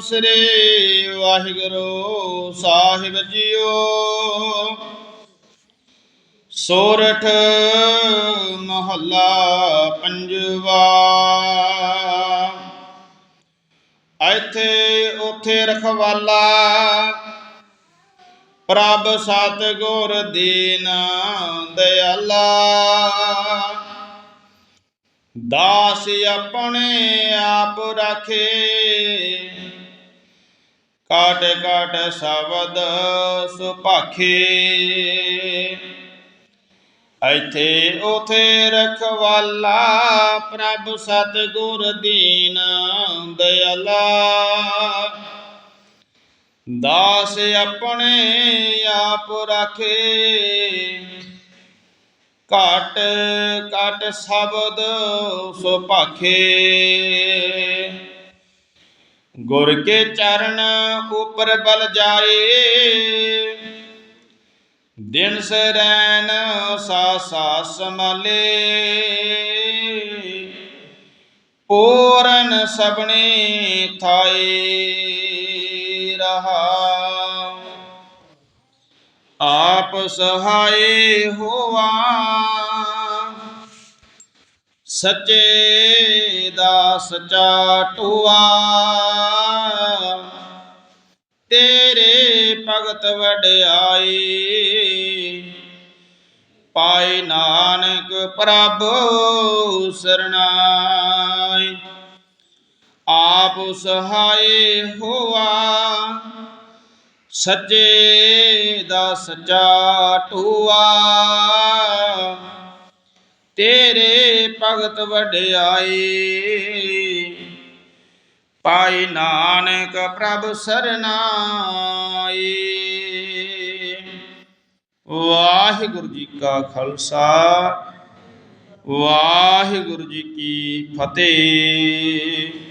ਸ੍ਰੀ ਵਾਹਿਗੁਰੂ ਸਾਹਿਬ JIO. ਸੋਰਠ ਮਹੱਲਾ ਪੰਜਵਾ। ਇੱਥੇ ਉਥੇ ਰਖਵਾਲਾ ਪ੍ਰਭ ਸਤਿਗੁਰ ਦੀਨ ਦਇਆਲਾ ਦਾਸ ਆਪਣੇ ਆਪ ਰਾਖੇ। ਕਾਟ ਕਾਟ ਸ਼ਬਦ ਸੁਭਾਖੇ। ਇੱਥੇ ਉਥੇ ਰਖਵਾਲਾ ਪ੍ਰਭ ਸਤਗੁਰ ਦੀਨ ਦਇਆਲਾ ਦਾਸ ਆਪਣੇ ਆਪ ਰਾਖੇ। ਘਟ ਘਟ ਸ਼ਬਦ ਸੁਭਾਖੇ। ਗੁਰ ਕੇ ਚਰਨ ਉਪਰ ਬਲ ਜਾਏ। ਦਿਨ ਸਰੈਨ ਸਾ ਸਾ ਸਮਾਲੇ ਪੂਰਨ ਸਬਣੇ ਥਾਏ ਰਹਾ। ਆਪ ਸਹਾਏ ਹੋਆ। ਸੱਚੇ ਦਾ ਸਚਾ ਟੁਆ ਤੇਰੇ ਭਗਤ ਵਡਿਆਈ। ਪਾਏ ਨਾਨਕ ਪ੍ਰਭ ਸਰਣਾਈ। ਆਪ ਸਹਾਏ ਹੋਆ, ਸੱਚੇ ਦਾ ਸੱਚਾ ਟੂਆ। ਤੇਰੇ ਭਗਤ ਵਡਿਆਈ ਪਾਈ ਨਾਨਕ ਪ੍ਰਭ ਸਰਨਾਈ। ਵਾਹਿਗੁਰੂ ਜੀ ਕਾ ਖਾਲਸਾ ਵਾਹਿਗੁਰੂ ਜੀ ਕੀ ਫਤਿਹ।